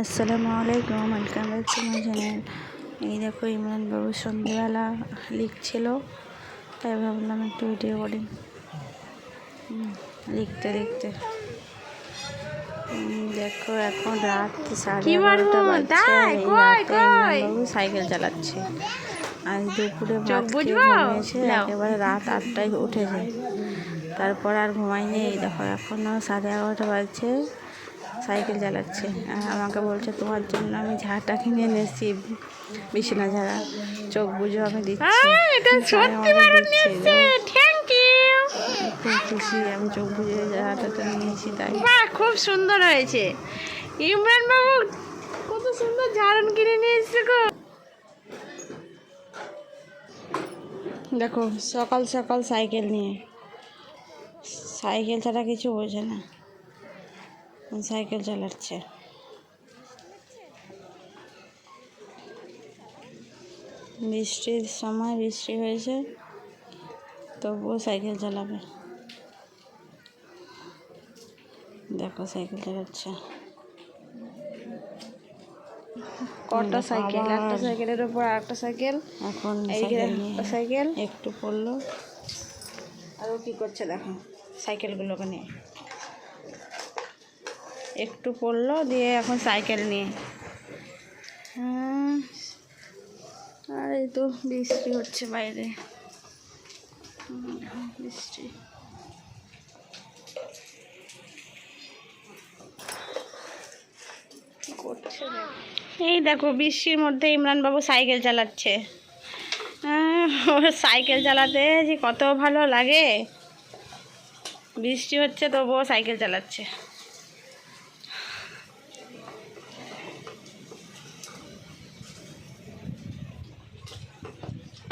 আসসালামু আলাইকুম welcome back to my channel. এই দেখো ইমরান বাবু সন্ধ্যেবেলা লিখছিল তাই ভাবলাম একটু ভিডিও করি। লিখতে লিখতে। দেখো এখন রাত সাড়ে বাজছে। সাইকেল চালাচ্ছে। আজ দুপুরে? ঘুমিয়েছে একেবারে রাত আটটায় উঠেছে। তারপর আর ঘুমায়নি এই দেখো এখনও সাড়ে এগারোটা বাজছে। সাইকেল চালাচ্ছে। আর আমাকে বলছে তোমার জন্য আমি ঝাড়টা কিনে এনেছি বিছানা ঝাড়া চোখ বুঝো আমি দিচ্ছি। নিয়েছে খুব খুশি আমি চোখ বুঝে ঝাড়াটা নিয়েছি তাই। খুব সুন্দর হয়েছে। ইমরান বাবু কত সুন্দর ঝাড়ন কিনে নিয়ে এসছে গো। দেখো সকাল সকাল সাইকেল নিয়ে। সাইকেল ছাড়া কিছু বোঝে না। সাইকেল চালাচ্ছে। বৃষ্টির সময় বৃষ্টি হয়েছে তবুও সাইকেল চালাবে। দেখো সাইকেল চালাচ্ছে। কটা সাইকেল? একটা সাইকেলের উপর আরেকটা সাইকেল? এখন সাইকেল একটা সাইকেল। একটু পড়ল। আর ও কী করছে দেখো সাইকেলগুলোকে নিয়ে। একটু পড়ল, দিয়ে এখন সাইকেল নিয়ে। আর এই তো বৃষ্টি হচ্ছে বাইরে। বৃষ্টি। এই দেখো, বৃষ্টির মধ্যে ইমরানবাবু সাইকেল চালাচ্ছে। সাইকেল চালাতে যে কত ভালো লাগে। বৃষ্টি হচ্ছে তবুও সাইকেল চালাচ্ছে।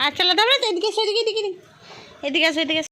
আর চলো হবে না তো এদিকে এসো, এদিকে এদিকে এদিকে। আসো এদিকে।